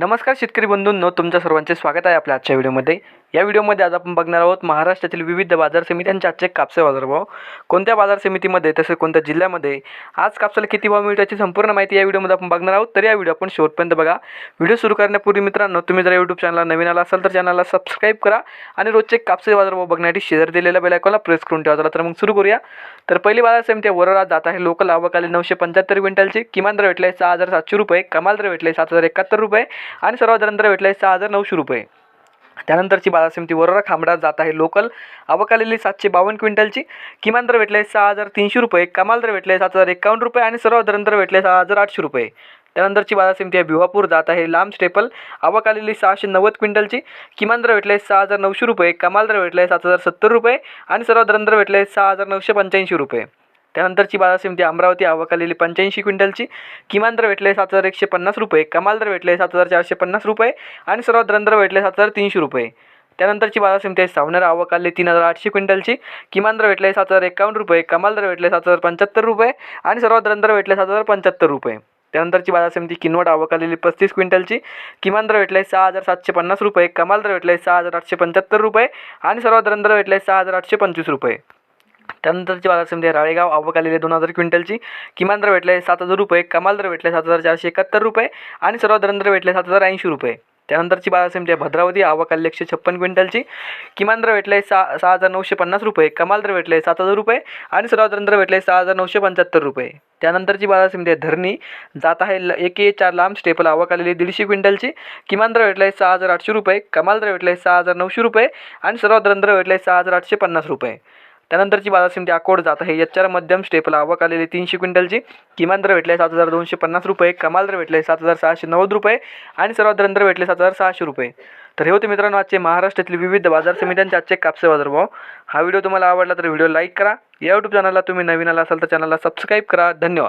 नमस्कार शेतकरी बंधूंनो तुमच्या सर्वांचे स्वागत आहे आपल्या आजच्या व्हिडिओमध्ये. या व्हिडिओमध्ये आज आपण बघणार आहोत महाराष्ट्रातील विविध बाजार समित्यांचे आजचे कापसे बाजारभाव. कोणत्या बाजार समितीमध्ये तसेच कोणत्या जिल्ह्यामध्ये आज कापसाला किती भाव मिळतो याची संपूर्ण माहिती या व्हिडिओमध्ये आपण बघणार आहोत. तर या व्हिडिओ आपण शेवटपर्यंत बघा. व्हिडिओ सुरू करण्यापूर्वी मित्रांनो तुम्ही जर यूट्यूब चॅनलला नवीन आला असाल तर चॅनलला सबस्क्राईब करा आणि रोजचे कापसे बाजारभाव बघण्यासाठी शेअर दिलेल्या बेलायकॉनला प्रेस करून ठेवा. चला तर मग सुरू करूया. तर पहिली बाजार समिती वरोरा जात आहे. लोकल आवकाली नऊशे पंच्याहत्तर क्विंटलची. किमान दर भेटले सहा हजार सातशे रुपये कमाल दर भेटले सात हजार एकाहत्तर रुपये. आणि सर्वात भेटला आहे सहा हजार नऊशे रुपये. त्यानंतरची बाजार समिती वरोरा खांबडा जात आहे लोकल. आवक आलेली सातशे बावन्न क्विंटलची. किमान दर भेटले सहा हजार तीनशे रुपये. कमाल दर भेटले सात हजार एकावन्न रुपये आणि सर्व दर भेटले सहा हजार आठशे रुपये. त्यानंतरची बाजार समिती आहे भिवापूर जात आहे लांब स्टेपल. आवक आलेली सहाशे नव्वद क्विंटलची. किमान दर भेटले सहा हजार नऊशे रुपये. कमाल दर भेटले सात हजार सत्तर रुपये. आणि सर्व दर भेटले सहा हजार नऊशे पंच्याऐंशी रुपये. त्यानंतरची बाजार समिती अमरावती आवक आलेली पंच्याऐंशी क्विंटलची. किमान दर भेटले सात हजार एकशे पन्नास रुपये कमाल दर भेटले सात हजार चारशे पन्नास रुपये आणि सर्वात दरंदर भेटले सात हजार तीनशे रुपये. त्यानंतरची बाजार समिती आहे सावनेर आवक आली तीन हजार आठशे क्विंटलची. किमान दर भेटले सात हजार एकावन्न रुपये कमाल दर भेटले सात हजार पंच्याहत्तर रुपये आणि सर्वात दरंदर भेटले सात हजार पंच्याहत्तर रुपये. त्यानंतरची बाजार समिती किनवट आवक आलेली पस्तीस क्विंटलची. किमान दर भेटले सहा हजार सातशे पन्नास रुपये कमाल दर भेटले सहा हजार आठशे पंच्याहत्तर रुपये आणि सर्वात दरंदर भेटले सहा हजार आठशे पंचवीस रुपये. त्यानंतरची बाजार समिती राळेगाव आवक आलेली दोन हजार क्विंटलची. किमान दर भेटले सात हजार रुपये कमाल दर भेटले सात हजार चारशे एकाहत्तर रुपये आणि सर्वात दर भेटले सात हजार ऐंशी रुपये. त्यानंतरची बाजार समिती आहे भद्रावती आवक आलेली एकशे छप्पन क्विंटलची. किमान दर भेटले सहा सहा हजार नऊशे पन्नास रुपये कमाल दर भेटले सात हजार रुपये आणि सर्वात दर भेटले सहा हजार नऊशे पंच्याहत्तर रुपये. त्यानंतरची बाजार समिती आहे धरणी. जात आहे ल एक ए चार लांब स्टेपल आवक आलेली दीडशे क्विंटलची. किमान दर भेटले सहा हजार आठशे रुपये कमाल दर भेटले सहा हजार नऊशे रुपये आणि सर्वात दर भेटले सहा हजार आठशे पन्नास रुपये. त्यानंतरची बाजार समिती अकोट जात आहे. एच आर मध्यम स्टेपल आवक आलेली तीनशे क्विंटलची. किमान दर भेटले सात हजार दोनशे पन्नास रुपये कमाल दर भेटले सात हजार सहाशे नव्वद रुपये आणि सर्वात दर भेटले सात हजार सहाशे रुपये. तर हे होते मित्रांनो आजचे महाराष्ट्रातील विविध बाजार समित्यांचे आजचे कापसे बाजारभाव. हा व्हिडिओ तुम्हाला आवडला तर व्हिडिओ लाईक करा. या यूट्यूब चॅनलला तुम्ही नवीन आला असाल तर चॅनलला सबस्क्राईब करा. धन्यवाद.